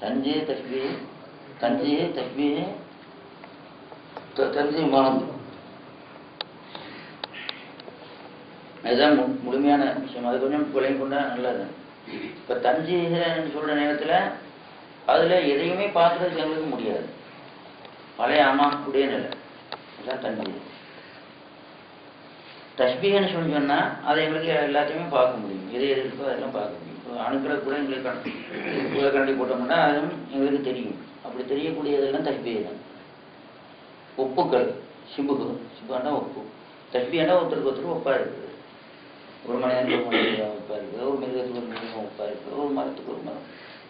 தஞ்சே தஸ்பீ தஞ்சையே தஸ்பீ தஞ்சை மகந்து அதுதான் மு- முழுமையான விஷயம். அது கொஞ்சம் விளங்கி கொண்டா நல்லது. இப்போ தஞ்சைன்னு சொல்ற நேரத்துல அதுல எதையுமே பார்க்கறதுக்கு எங்களுக்கு முடியாது. பழைய ஆமா நிலை. அதுதான் தஞ்சை. தஸ்பீகன்னு சொல்லி சொன்னா அதை எங்களுக்கு எல்லாத்தையுமே பார்க்க முடியும். எது எது இருக்கோ அதெல்லாம் பார்க்க முடியும். அணுக்களை கூட எங்களுக்கு கண் போட்டோம்னா அதுவும் எங்களுக்கு தெரியும். அப்படி தெரியக்கூடியதெல்லாம் தஸ்பீக தான் ஒப்புக்கள் சிம்புகு சிபுனா ஒப்பு. தஸ்பீகனா ஒருத்தருக்கு ஒருத்தர் ஒப்பா இருக்குது ஒரு மனிதனுக்கு ஒரு மனிதன் ஒப்பா இருக்குது ஒரு மிருகத்துக்கு ஒரு மிருகம் ஒப்பா இருக்குது ஒரு மரத்துக்கு ஒரு மரம்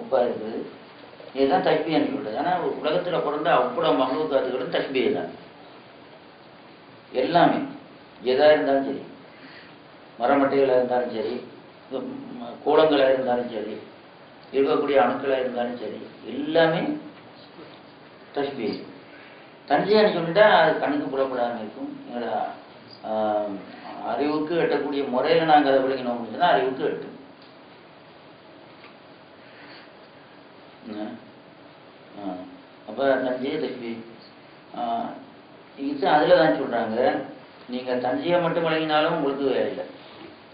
ஒப்பா இருக்குது இதுதான் தஸ்பீகன்னு சொல்றது. ஆனால் உலகத்தில் பிறந்த அவ்வளோ மகளுக்காத்துகளும் தஸ்பீக தான் எல்லாமே எதா இருந்தாலும் சரி மரமட்டைகளாக இருந்தாலும் சரி கூடங்களாக கூலங்களாக இருந்தாலும் சரி இருக்கக்கூடிய அணுக்களாக இருந்தாலும் சரி எல்லாமே தஸ்பீ தஞ்சைன்னு சொல்லிட்டா அது கண்ணுக்கு புறப்படாமல் இருக்கும். எங்களோட அறிவுக்கு எட்டக்கூடிய முறையில் நாங்கள் அதை விளங்கினோம் அப்படின்னா அறிவுக்கு எட்டும் அப்போ ஆ. அப்ப தஞ்சையே தஷ்பி ஆஹ், இது அதில் தான் சொல்கிறாங்க நீங்கள் தஞ்சையை மட்டும் வழங்கினாலும் உங்களுக்கு வேலை இல்லை.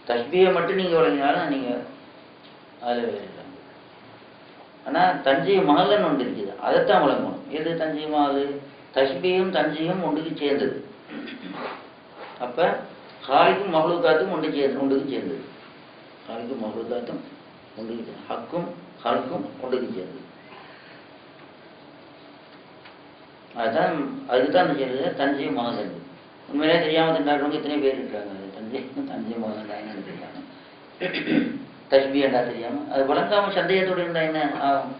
தஸ்பியை மட்டும் நீங்கள் வழங்கினாலும் நீங்கள் அதில் ஆனால் தஞ்சை மகள்னு ஒன்று இருக்குது. அதைத்தான் வழங்கணும் எது தஞ்சை மகள் தஸ்பியும் தஞ்சையும் ஒன்றுக்கு சேர்ந்தது. அப்போ ஹாலிக்கும் மகளுக்காத்தும் ஒன்று சேர்ந்து ஒன்றுக்கு சேர்ந்தது. ஹாலிக்கும் மகளுக்காத்தும் ஒன்றுக்கு ஹக்கும் ஹலுக்கும் ஒன்றுக்கு சேர்ந்தது. அதுதான் அதுக்கு தான் செய்யறது தஞ்சை மகன் உண்மையிலே தெரியாம திண்டாடுறவங்க எத்தனை பேர் இருக்காங்க. அது தஞ்சை தஞ்சை மகன் தான் தெரியாம. அது வழங்காம சந்தேகத்தோடு இருந்தா என்ன ஆகும்?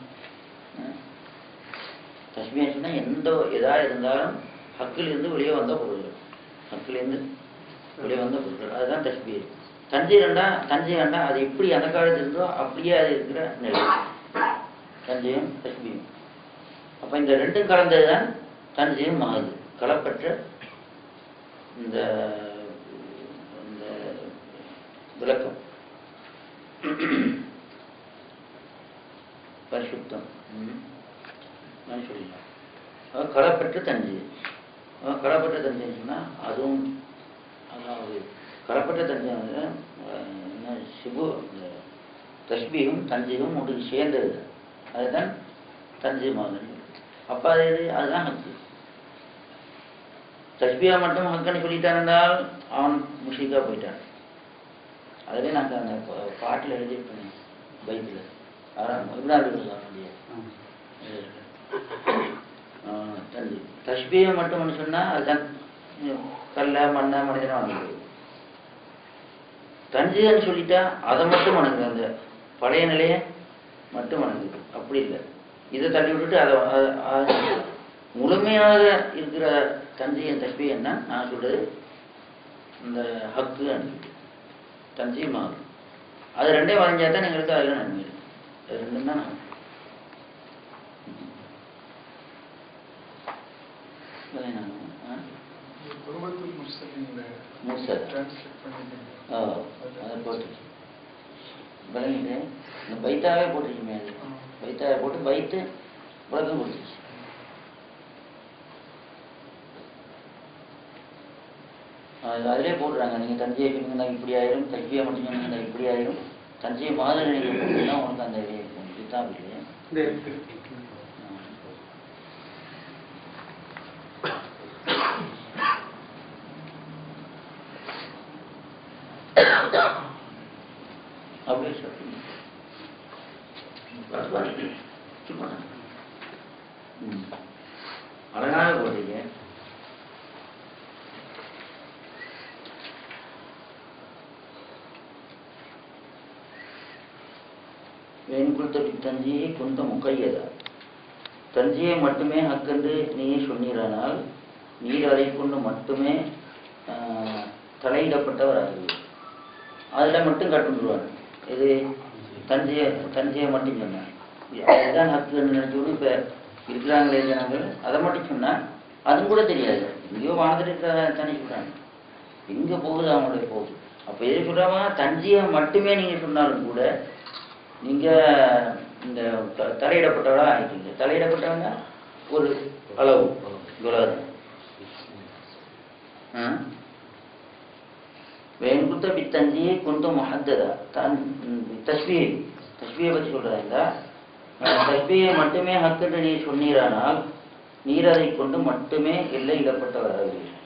தஸ்பி சொன்னா எந்த எதா இருந்தாலும் ஹக்கில் இருந்து வெளியே வந்த பொருள்கள். ஹக்கில் இருந்து வெளியே வந்த பொருட்கள் அதுதான் தஸ்பி தஞ்சை ரெண்டா தஞ்சை ரெண்டா அது எப்படி அந்த காலத்துல இருந்தோ அப்படியே அது இருக்கிற நிலை. தஞ்சையும் தஸ்பியும் அப்ப இந்த ரெண்டும் கலந்ததுதான் தஞ்சையும் மாறுது கலப்பற்ற இந்த இந்த விளக்கம். பரிசுத்தம். சொல்லிடலாம் களப்பற்ற தஞ்சை. களப்பற்ற தஞ்சைன்னு சொன்னா அதுவும் அதாவது களப்பற்ற தஞ்சை வந்து என்ன சிபு தஸ்பியும் தஞ்சையும் ஒன்றுக்கு சேர்ந்தது. அதுதான் தஞ்சை மாதிரி. அப்ப அது? அதுதான் ஹக்கு தஸ்பியா மட்டும் ஹக்குன்னு சொல்லிட்டான் என்றால் அவன் முஷிக்கா போயிட்டான். அதிலே நாங்கள் அந்த பாட்டில் எழுதியிருப்பேன் தஞ்சை தஸ்பியை மட்டும் சொன்னா அதுதான் கல்ல மண்ண மனிதனை வணங்குது தஞ்சைன்னு சொல்லிட்டா அதை மட்டும் வணங்குது. அந்த பழைய நிலையை மட்டும் வணங்குது. அப்படி இல்லை. இதை தள்ளி விட்டுட்டு அதை முழுமையாக இருக்கிற தஞ்சையின் தஸ்பி என்ன? நான் சொல்றது இந்த ஹக்கு அனுப்பிட்டு தஞ்சை மாறு அது ரெண்டே வரைஞ்சா தான் எங்களுக்கு அதில் நன்மை அது ரெண்டும் தான் நன்மை. வேற என்ன? ஆ? குடும்பத்தில் முஸ்லிம்ல முர்சல். டிரான்ஸ்லேட் பண்ணிட்டீங்க ஓ அதை போட்டுச்சு விளங்கிட்டு இந்த பைத்தாவே போட்டுச்சுமே அது ஆ. பைத்தாவை போட்டு பைத்து விளக்கம் கொடுத்துச்சு அது அதிலே போடுறாங்க நீங்க தஞ்சையை சொன்னீங்கன்னா இப்படி ஆயிரும் தஞ்சையை மட்டும் சொன்னீங்கன்னா இப்படி ஆயிரும். தஞ்சையை மாதிரி நீங்க போட்டீங்கன்னா உனக்கு அந்த இது இருக்கும். இல்லையா இந்த இருக்கு. அப்படியே சொல்றீங்க பரவாயில்லை. சும்மா ம். அழகாக போடுறீங்க வேன் கொடுத்த தஞ்சியை கொண்ட முக்கையதா தஞ்சையை மட்டுமே ஹக்கென்று நீ சொன்னீரானால் நீர் அதை கொண்டு மட்டுமே ஆஹ், தலையிடப்பட்டவராகுது அதில் மட்டும் கட்டுண்டுருவாங்க இது தஞ்சையை தஞ்சையை மட்டும் சொன்னார். அதுதான் ஹக்குன்னு நினைச்சோடு இப்போ இருக்கிறாங்களே ஜனங்கள் அதை மட்டும் சொன்னா அதுவும் கூட தெரியாது. எங்கேயோ வாழ்ந்துட்டு தானே சொல்கிறாங்க எங்கே போகுது அவங்களுடைய போகுது அப்போ எது சொல்கிறாங்க தஞ்சையை மட்டுமே நீங்கள் சொன்னாலும் கூட நீங்கள் இந்த தலையிடப்பட்டவளா ஆகிட்டீங்க தலையிடப்பட்டவங்க ஒரு அளவு. இவ்வளவுதான். ஆ? வேன் குத்த பித்தஞ்சியை குந்த முஹத்ததா? தன் தஸ்பியை தஸ்பியை பற்றி சொல்றதா தஸ்பியை மட்டுமே ஹக்கென்று நீ சொன்னீரானால் நீர் அதை கொண்டு மட்டுமே எல்லையிடப்பட்டவர் ஆவீர்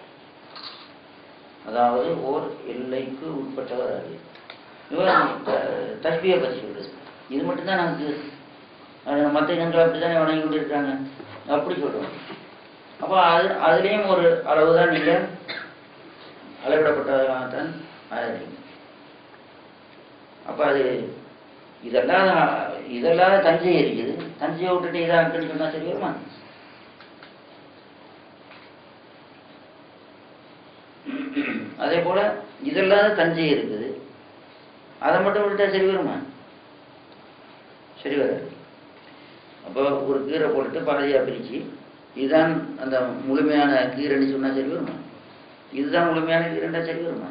அதாவது ஓர் எல்லைக்கு உட்பட்டவர் ஆவீர் இவர் தஸ்பியை பற்றி சொல்றது இது மட்டும்தான் நமக்கு. மற்ற இனங்கள் அப்படித்தானே வணங்கி கொண்டு இருக்காங்க அப்படி சொல்றோம். அப்போ அது அதுலேயும் ஒரு அளவு தான் நீங்கள் அளவிடப்பட்டதாகத்தான் ஆயிருக்கீங்க. அப்போ அது இதெல்லாம் இதெல்லாம் தஞ்சை இருக்குது. தஞ்சையை விட்டுட்டு இதாக்குன்னு சொன்னால் சரி வருமா? அதே போல இதெல்லாம் தஞ்சை இருக்குது. அதை மட்டும் விட்டுட்டா சரி வருமா? சரி வராது. அப்போ ஒரு கீரை போட்டுட்டு பாதியாக பிரித்து இதுதான் அந்த முழுமையான கீரைன்னு சொன்னால் சரி வருமா? இதுதான் முழுமையான கீரைண்டா சரி வருமா?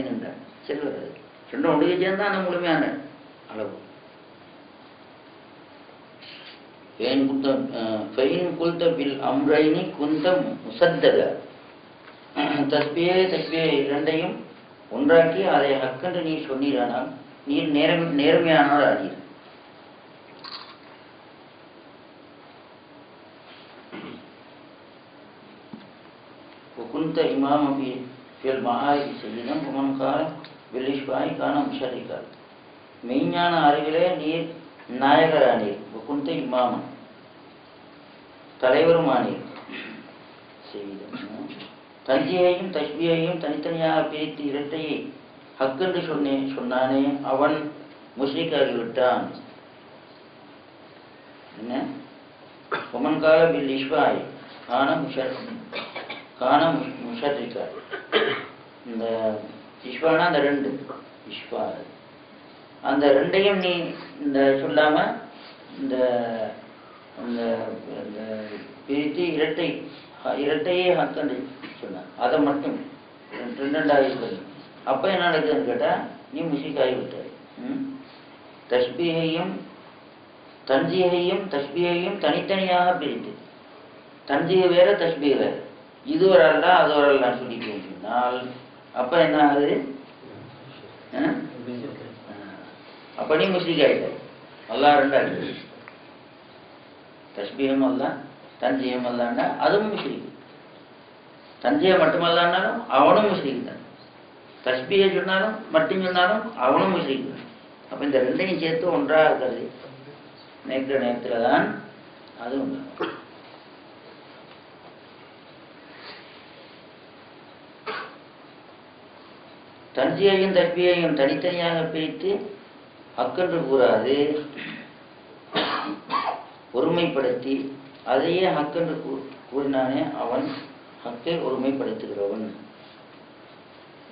இருந்தா சரி வராது. ரெண்டும் ஒன்றுக்கு சேர்ந்தா அந்த முழுமையான அளவு. ஃபெயின் குத்த ஃபெயின் குல்த பில் அம்ரைனி குந்தம் முசத்தக. தஸ்பியே தஸ்பியே இரண்டையும் ஒன்றாக்கி அதை ஹக்கென்று நீ சொன்னீரானால் நீர் நேரம் நேர்மையானவர் ஆனீர் وكنت إماما في في المعارف سيدا ومن قال بالإشباع كان مشركا மெய்ஞான அறிவிலே நீர் நாயகரானீர் குந்த இமாமன் தலைவருமானீர் செய்தம் தஞ்சியையும் தஸ்பியையும் தனித்தனியாக பிரித்து இரட்டையை ஹக்கென்று சொன்னேன் சொன்னானே அவன் முஸ்லிக்காகிவிட்டான் என்ன உமன் கால பில் இஷ்வாய் காண முஷர் காண முஷ்- இந்த இஷ்வானா அந்த ரெண்டு. இஷ்வா அந்த ரெண்டையும் நீ இந்த சொல்லாம இந்த அந்த பிரித்து இரட்டை இரட்டையே ஹக்கண்டு சொன்ன அதை மட்டும். ரெண்டு ரெண்டாக அப்போ என்ன நடக்குதுன்னு கேட்டால் நீ முஷிக்காகி விட்டாய். ம்? தஸ்பீகையும் தஞ்சியையும் தஸ்பியையும் தனித்தனியாக பிரித்து. தஞ்சிகை வேற தஸ்பீக வேறு. இது ஒரு அது ஒரு சொல்லி சொல்லிட்டு சொன்னால் அப்ப என்ன ஆகுது? ஆ? அப்ப நீ முஸ்லீக் ஆயிட்டாய் அல்லா ரெண்டா தஸ்பீகம் அல்ல தஞ்சியம் அல்லாண்டா அதுவும் முஸ்லீக் தஞ்சையை மட்டுமல்லான்னாலும் அவனும் முஸ்லீக் தான். தஸ்பீகை சொன்னாலும் மட்டும் சொன்னாலும் அவனும் முஸ்லீக் தான். அப்ப இந்த ரெண்டையும் சேர்த்து ஒன்றாக இருக்கிறது. நேற்று நேரத்தில் தான் அது உண்டு. தஞ்சியையும் தப்பியையும் தனித்தனியாக பிரித்து அக்கன்று கூறாது. ஒருமைப்படுத்தி அதையே ஹக்கென்று கூ- கூறினானே அவன் ஹக்கை ஒருமைப்படுத்துகிறவன்.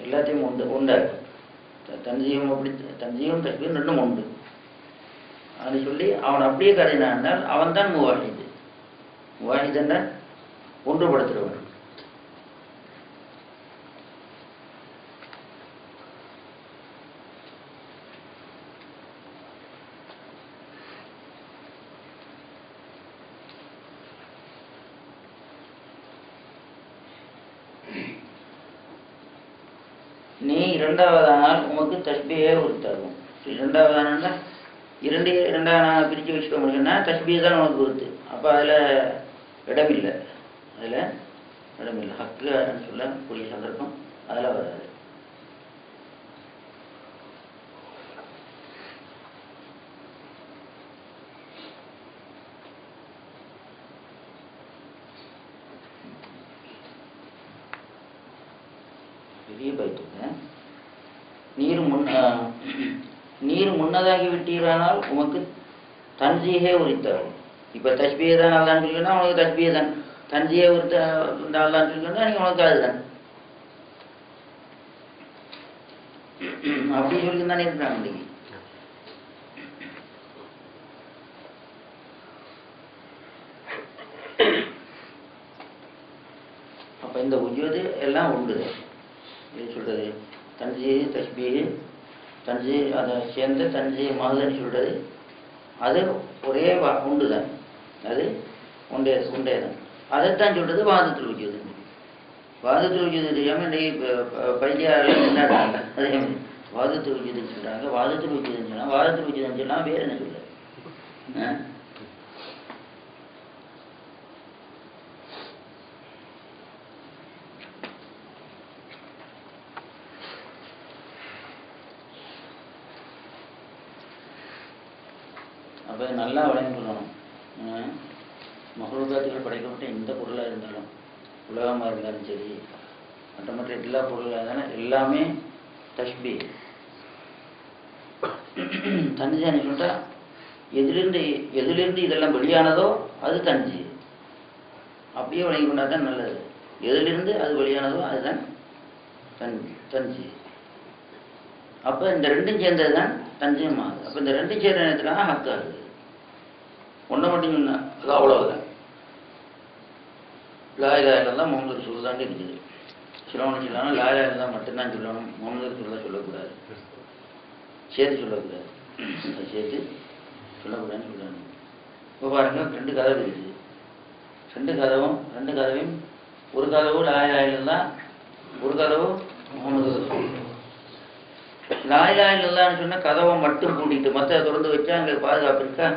எல்லாத்தையும் உண்டு உண்டா. த- அப்படி தஞ்சையும் தப்பியும் ரெண்டும் உண்டு. அது சொல்லி அவன் அப்படியே கருதினான் அவன் தான் முவாஹிது. முவாஹிதன் ஒன்றுபடுத்துகிறவன். நீ இரண்டாவதானால் உமக்கு தஸ்பியே உறுத்தாகும் இரண்டாவதானா இரண்டு இரண்டாவது பிரித்து வச்சுக்க முடியும்னா தஸ்பியை தான் உனக்கு உறுத்து அப்போ அதில் இடமில்லை. அதில் இடமில்லை. ஹக்கு சொல்லக்கூடிய சந்தர்ப்பம் அதில் வராது. பெரிய பைத்துங்க நீர் முன் நீர் முன்னதாகி விட்டீரானால் உமக்கு தன்ஜியே உரித்தவள் இப்போ தஸ்பியை தான் நல்லான்னு சொல்லினா உனக்கு தஸ்பியை தான். தஞ்சியை உரித்த நல்லான்னு சொல்லினா நீங்கள் உனக்கு அதுதான் அப்படி சொல்லி தானே இருக்கிறாங்க இன்னைக்கு. அப்போ இந்த உஜுவது எல்லாம் உண்டு இது சொல்றது. தஞ்சை தஸ்பீ தஞ்சை அதை சேர்ந்து தஞ்சை மாதன்னு சொல்றது. அது ஒரே உண்டு தான் அது உண்டே உண்டே தான் அதைத்தான் சொல்றது வாதத்தில் உச்சியது வாதத்தில் உச்சியது தெரியாமல் இன்றைக்கு பைத்தியாரில் நின்றாடுறாங்க அதே மாதிரி. வாதத்தில் உச்சியதுன்னு சொல்கிறாங்க வாதத்தில் உச்சியதுன்னு சொன்னால் வாதத்தில் உச்சியதுன்னு சொன்னால் வேறு என்ன சொல்ல அப்போ நல்லா விளங்கி சொல்லணும் மகளுக்காத்துகள் படைக்கப்பட்ட எந்த பொருளாக இருந்தாலும் உலகமாக இருந்தாலும் சரி மற்ற மற்ற எல்லா பொருளாக இருந்தாலும் எல்லாமே தஷ்பி தனிஜானி சொல்லிட்டா எதிலிருந்து எதிலிருந்து இதெல்லாம் வெளியானதோ அது தனிஜி அப்படியே வழங்கி கொண்டா தான் நல்லது. எதிலிருந்து அது வெளியானதோ அதுதான் தன் தனிஜி அப்போ இந்த ரெண்டும் சேர்ந்தது தான் தஞ்சம் அப்போ இந்த ரெண்டும் சேர்ந்த நேரத்தில் தான் ஆகுது. ஒன்றை மட்டும் சொன்னேன் அது அவ்வளோதான் லாயிலாயில் தான் முகமது ரசூல் இருக்குது சிலவனு சொல்லணும் லாயிலாயில் தான் மட்டும்தான் சொல்லணும். முகமது ரசூல் சொல்லக்கூடாது. சேர்த்து சொல்லக்கூடாது. அதை சேர்த்து சொல்லக்கூடாதுன்னு சொல்லணும் இப்போ பாருங்கள் ரெண்டு கதவு இருக்குது. ரெண்டு கதவும் ரெண்டு கதவையும் ஒரு கதவு லாயிலாயில் தான் ஒரு கதவு முகமது ரசூல். லாயிலா சொன்னா கதவை மட்டும் கூட்டிகிட்டு மற்ற திறந்து வச்சா அங்கே பாதுகாப்பு இருக்கா?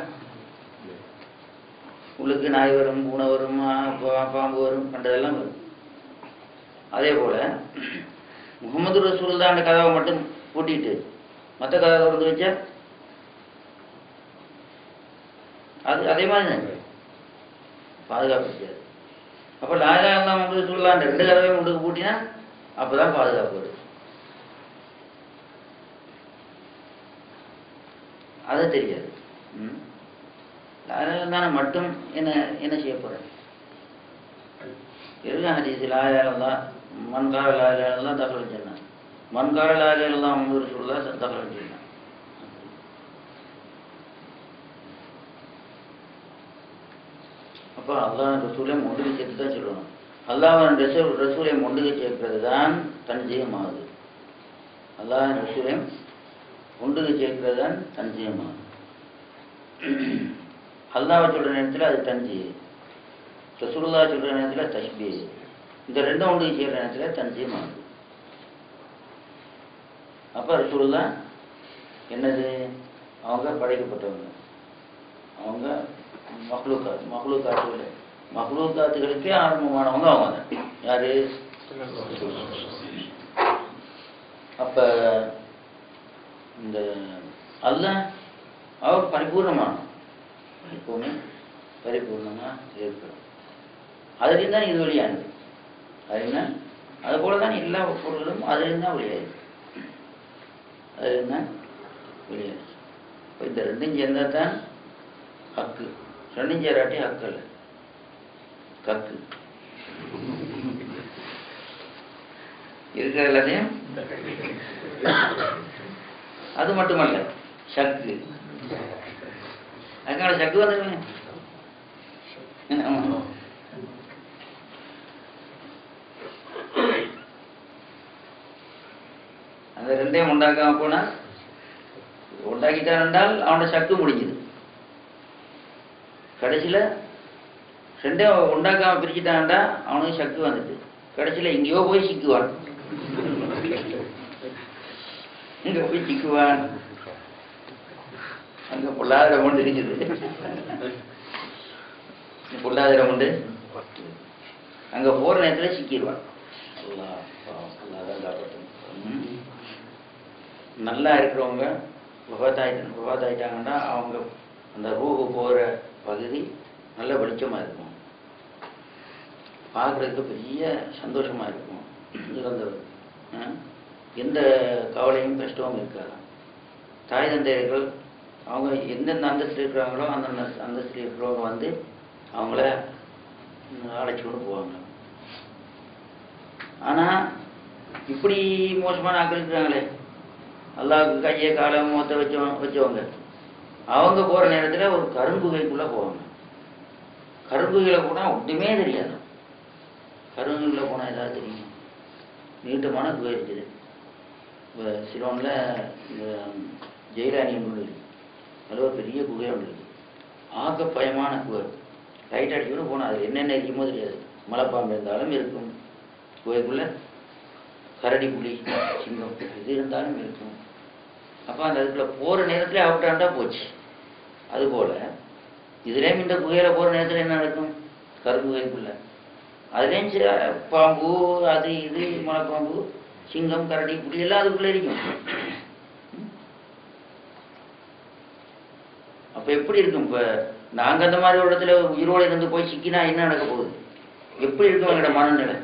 உள்ளுக்கு நாய் வரும் பூனை வரும் பாம்பு வரும் பண்ணுறதெல்லாம் வரும். அதே போல முகமது ரசூல் தான் அந்த கதவை மட்டும் பூட்டிட்டு மற்ற கதவை திறந்து வச்சா? அது அதே மாதிரி தான் பாதுகாப்பு இருக்காது அப்போ லாயிலா இல்லாம உங்களுக்கு சொல்லலாம் ரெண்டு கதவையும் உங்களுக்கு பூட்டினா அப்பதான் பாதுகாப்பு வரும். அது தெரியாது. ம். லாயிலாயிரம் மட்டும் என்ன என்ன செய்ய போகிறேன் இருக்கு ஹதீஸ் ஆயிரம் தான் மண்கார ஆயிரம் தான் தகவல் சொன்னேன் மண்கார ஆயிரம் தான் முன்னூறு சொல்லா தகவல் சொன்னேன் அப்போ அல்லாஹ் ரசூலை மொண்டுக்கு சேர்த்து தான் சொல்லணும் அல்லாஹ் ரசூல் ரசூலை மொண்டுக்கு சேர்க்கிறது தான் தன்ஜயமாகுது. அல்லாஹ் ரசூலை ஒன்றுக்கு சேர்க்கிறது தான் தஞ்சயமாகும் அல்லாவை சொல்கிற நேரத்தில் அது தஞ்சி. ரசூல்லா சொல்கிற நேரத்தில் தஷ்பி. இந்த ரெண்டும் ஒன்றுக்கு செய்கிற நேரத்தில் தஞ்சயமாகுது அப்போ ரசூல்லா என்னது? அவங்க படைக்கப்பட்டவங்க. அவங்க மஹ்லூக்காத் மஹ்லூக்காத்துகள். மஹ்லூக்காத்துகளுக்கே ஆரம்பமானவங்க அவங்க தான் யாரு? அப்ப இந்த அல்ல அவர் பரிபூர்ணமானோம் எப்பவுமே பரிபூர்ணமா இருக்கிறோம் அதுலேருந்து தான் இது வெளியானது. அதுனா அது போல தான் எல்லா பொருள்களும் அதுலேருந்து தான் வெளியாயிருக்கு. அதுலேருந்து தான் வெளியாயிருக்கு. இப்போ இந்த ரெண்டும் சேர்ந்தால் தான் ஹக்கு. ரெண்டும் சேராட்டி ஹக்கு இல்லை கக்கு. இருக்கிற எல்லாத்தையும் அது மட்டுமல்ல சக்கு. அதுக்கான சக்கு வந்துருங்க அந்த ரெண்டையும் உண்டாக்காம போனா உண்டாக்கிட்டான் என்றால் அவனோட சக்கு முடிஞ்சது. கடைசியில ரெண்டையும் உண்டாக்காம பிரிச்சுட்டான்டா அவனுக்கு சக்கு வந்துட்டு. கடைசியில எங்கேயோ போய் சிக்குவான். இங்க போய் சிக்குவான்? அங்க பொல்லாதரம் உண்டு இருக்குது. பொல்லாதரம் உண்டு அங்க போற நேரத்துல சிக்கிடுவான் நல்லா இருக்கிறவங்க விவாதாயிட்டு விவாதாயிட்டாங்கன்னா அவங்க அந்த ரூஹு போகிற பகுதி நல்ல வெளிச்சமா இருக்கும். பார்க்குறதுக்கு பெரிய சந்தோஷமா இருக்கும். இறந்தவர். எந்த கவலையும் கஷ்டமும் இருக்காது. தாய் தந்தையர்கள் அவங்க எந்தெந்த அந்தஸ்தில் இருக்கிறாங்களோ அந்தந்த அந்தஸ்தில் இருக்கிறவங்க வந்து அவங்கள அழைச்சி கொண்டு போவாங்க. ஆனா இப்படி மோசமான ஆக்கள் இருக்கிறாங்களே அல்லாவுக்கு கையை காலை முகத்தை வச்ச வச்சவங்க. அவங்க போற நேரத்துல ஒரு கரும்புகைக்குள்ள போவாங்க. கரும்புகளை போனால் ஒன்றுமே தெரியாது. கருங்குகையில் போனால் ஏதாவது தெரியும். நீட்டமான குகை இருக்குது. இப்போ சிலோனில் இந்த ஜெயிலானி நூல் அதில் ஒரு பெரிய குகை ஒன்று ஆக பயமான குகை. லைட் அடிச்சுட்டு போனால் அது என்னென்ன இருக்குமோ தெரியாது. மலைப்பாம்பு இருந்தாலும் இருக்கும். குகைக்குள்ள கரடி புலி சிங்கம் எது இருந்தாலும் இருக்கும். அப்போ அந்த இதுக்குள்ள போகிற நேரத்தில் அவுட்டாண்டா போச்சு. அதுபோல் இதுலேயும் இந்த குகையில் போகிற நேரத்தில் என்ன நடக்கும்? கருங்குகைக்குள்ள அதுலேயும் சில பாம்பு அது இது மலைப்பாம்பு சிங்கம் கரடி புலி எல்லாம் அதுக்குள்ளே இருக்கும். அப்போ எப்படி இருக்கும்? இப்போ நாங்கள் அந்த மாதிரி ஒரு இடத்துல உயிரோடு இருந்து போய் சிக்கினா என்ன நடக்க போகுது? எப்படி இருக்கும் எங்களோட மனநிலை?